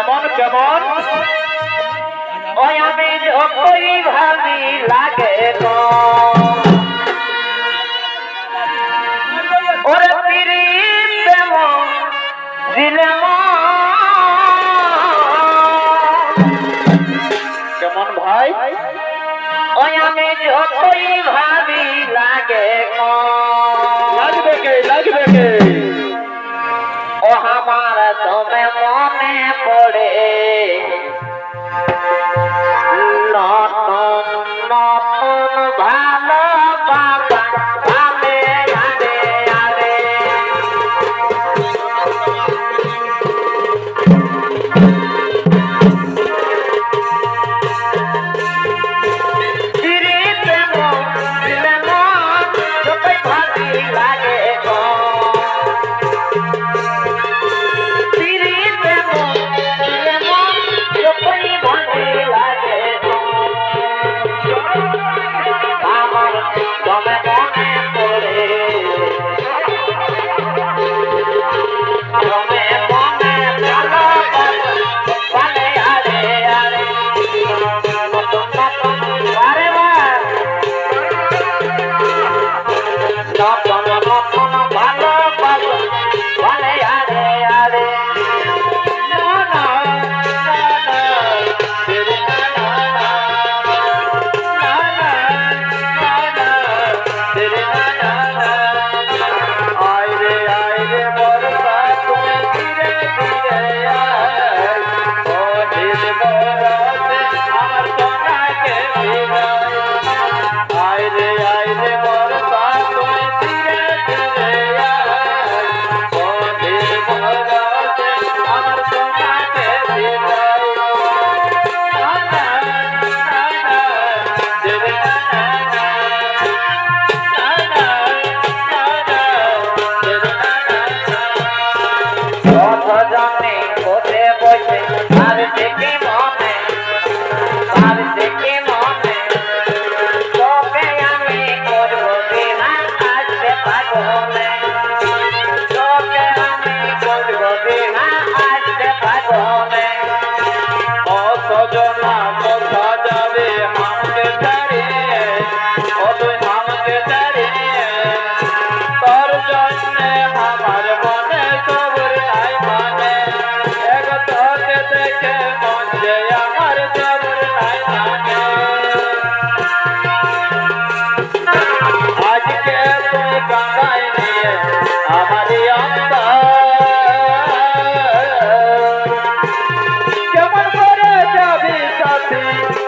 কেমন কেমন ওই আমি যতই ভাবি লাগে কেমন ভাই? ওই আমি যতই ভাবি লাগে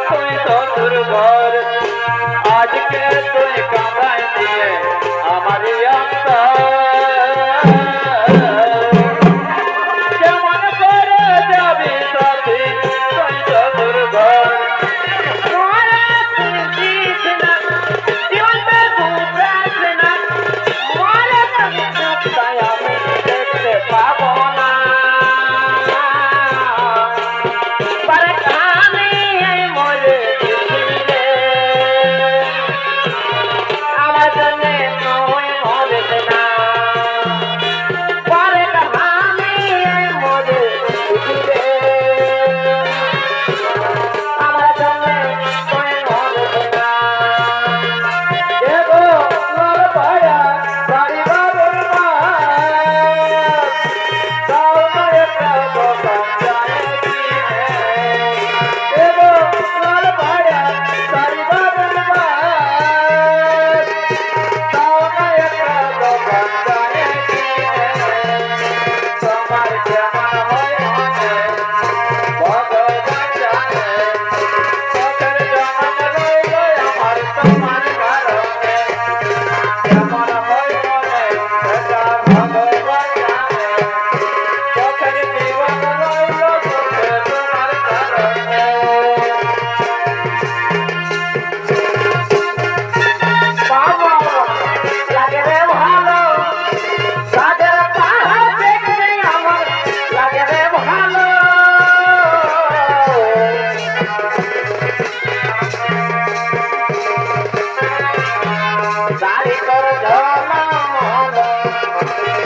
তুই তো দুর্বল আজকে তুই কামাই